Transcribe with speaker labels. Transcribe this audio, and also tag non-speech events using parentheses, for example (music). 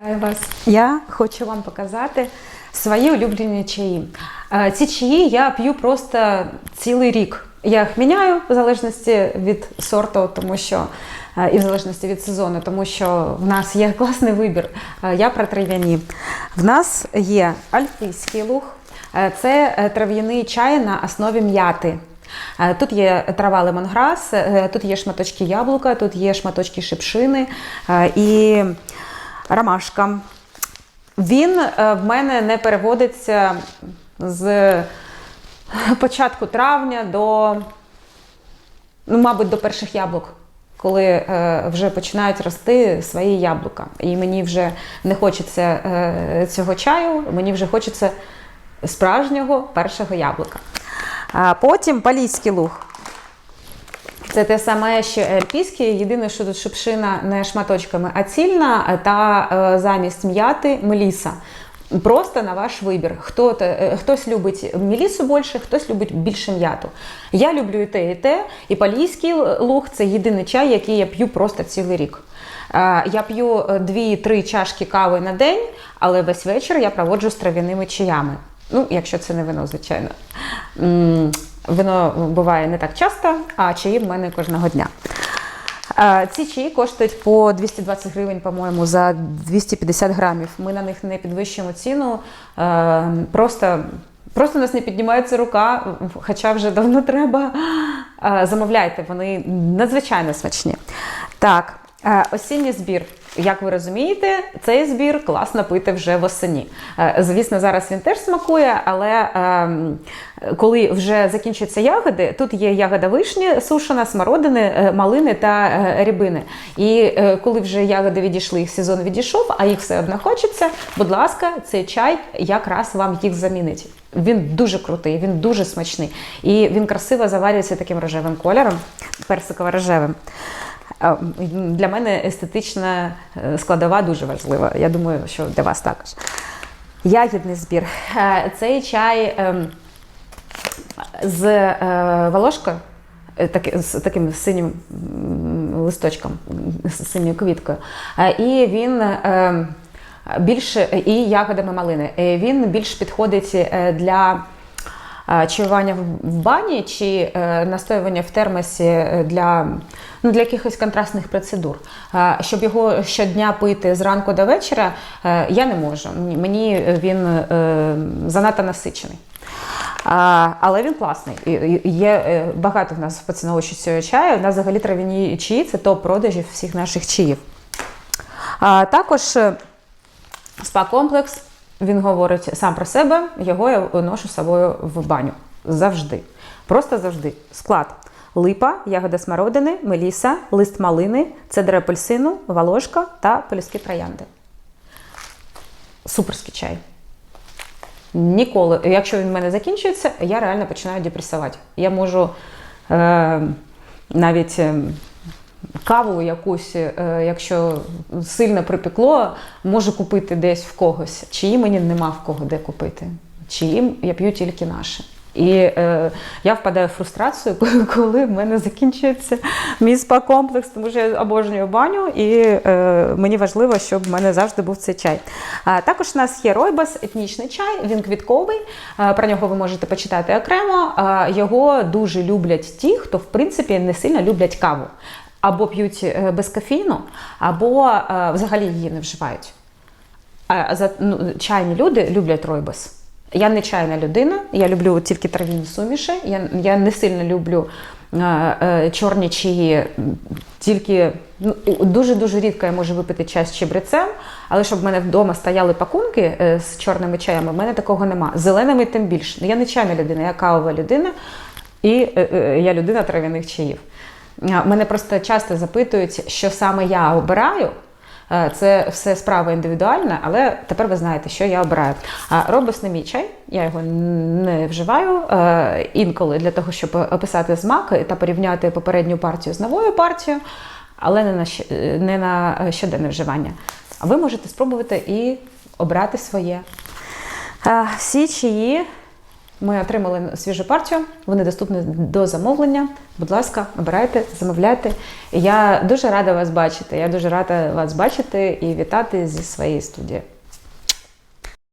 Speaker 1: Вас. Я хочу вам показати свої улюблені чаї. Е, Ці чаї я п'ю просто цілий рік. Я їх міняю в залежності від сорту, тому що е, і в залежності від сезону, тому що в нас є (laughs) класний вибір. Е, Я про трав'яні. В нас є альпійський луг, це трав'яний чай на основі м'яти. Тут є трава лемонграс, тут є шматочки яблука, тут є шматочки шипшини і ромашка. Він е, в мене не переводиться з початку травня до, ну, мабуть, до перших яблук, коли е, вже починають рости свої яблука. І мені вже не хочеться е, цього чаю, мені вже хочеться справжнього першого яблука. Потім палійський луг. Це те саме, що ельпійський, єдине, що тут шипшина не шматочками, а цільна та е, замість м'яти меліса. Просто на ваш вибір. Хто, е, хтось любить мелісу більше, хтось любить більше м'яту. Я люблю і те, і те. І палійський луг це єдиний чай, який я п'ю просто цілий рік. Е, Я п'ю 2-3 чашки кави на день, але весь вечір я проводжу з трав'яними чаями. Ну, якщо це не вино, звичайно. М, Вино буває не так часто, а чаї в мене кожного дня. Е, Ці чаї коштують по 220 гривень, по-моєму, за 250 грамів. Ми на них не підвищуємо ціну. е, Просто, просто у нас не піднімається рука, хоча вже давно треба. Е, Замовляйте, вони надзвичайно смачні. Так, осінній збір. Як ви розумієте, цей збір класно пити вже восені. Е, Звісно, зараз він теж смакує, але ем, коли вже закінчуються ягоди, тут є ягода вишні, сушена, смородини, е, малини та е, рябини. І е, коли вже ягоди відійшли, їх сезон відійшов, а їх все одно хочеться, будь ласка, цей чай якраз вам їх замінить. Він дуже крутий, він дуже смачний. І він красиво заварюється таким рожевим кольором, персиково-рожевим. Для мене естетична е, складова дуже важлива. Я думаю, що для вас також. Ягідний збір. Е, Цей чай ем, з е, волошкою, з таким синім листочком, з синьою квіткою. І він е, більше і ягодами малини. Він більш підходить для чаювання в- бані чи настоювання в термосі для, ну, для якихось контрастних процедур. Е, Щоб його щодня пити зранку до вечора, е, я не можу. Мені- Мені він е, занадто насичений. А, але він класний. Є е, багато в нас поціновувачів цього чаю. У нас взагалі трав'яні чаї це топ продажів всіх наших чаїв. А, також е, спа-комплекс, він говорить сам про себе, його я ношу з собою в баню. Завжди. Просто завжди. Склад. Липа, ягода смородини, меліса, лист малини, цедр апельсину, волошка та пелюстки троянди. Суперський чай. Ніколи, якщо він в мене закінчується, я реально починаю депресувати. Я можу е, навіть е, каву якусь, е, якщо сильно припекло, можу купити десь в когось. Чиї мені нема в кого де купити. Чиї я п'ю тільки наші. І е, я впадаю в фрустрацію, (laughs) коли- в мене закінчується мій спа-комплекс, тому що я обожнюю баню, і е, мені важливо, щоб в мене завжди був цей чай. А, також у нас є ройбас, етнічний чай, він квітковий. Про нього ви можете почитати окремо. Його дуже люблять ті, хто в принципі не сильно люблять каву. Або п'ють е, без кофеїну, або е, взагалі її не вживають. А за ну, чайні люди люблять ройбас. Я не чайна людина, я люблю тільки трав'яні суміші. Я, я не сильно люблю е, е, чорні чаї, тільки ну, дуже-дуже рідко я можу випити чай з чебрецем, але щоб в мене вдома стояли пакунки е, з чорними чаями, в мене такого нема. Зеленими тим більше. Я не чайна людина, я кавова людина і е, е, я людина трав'яних чаїв. А, Мене просто часто запитують, що саме я обираю. Е, Це все справа індивідуальна, але тепер ви знаєте, що я обираю. А робос не мій чай, я його не вживаю е, інколи для того, щоб описати смак та порівняти попередню партію з новою партією, але не на, е, не на щоденне вживання. А ви можете спробувати і обрати своє. Е, Всі чиї Ми отримали свіжу партію, вони доступні до замовлення. Будь ласка, обирайте, замовляйте. Я дуже рада вас бачити. Я дуже рада вас бачити і вітати зі своєї студії.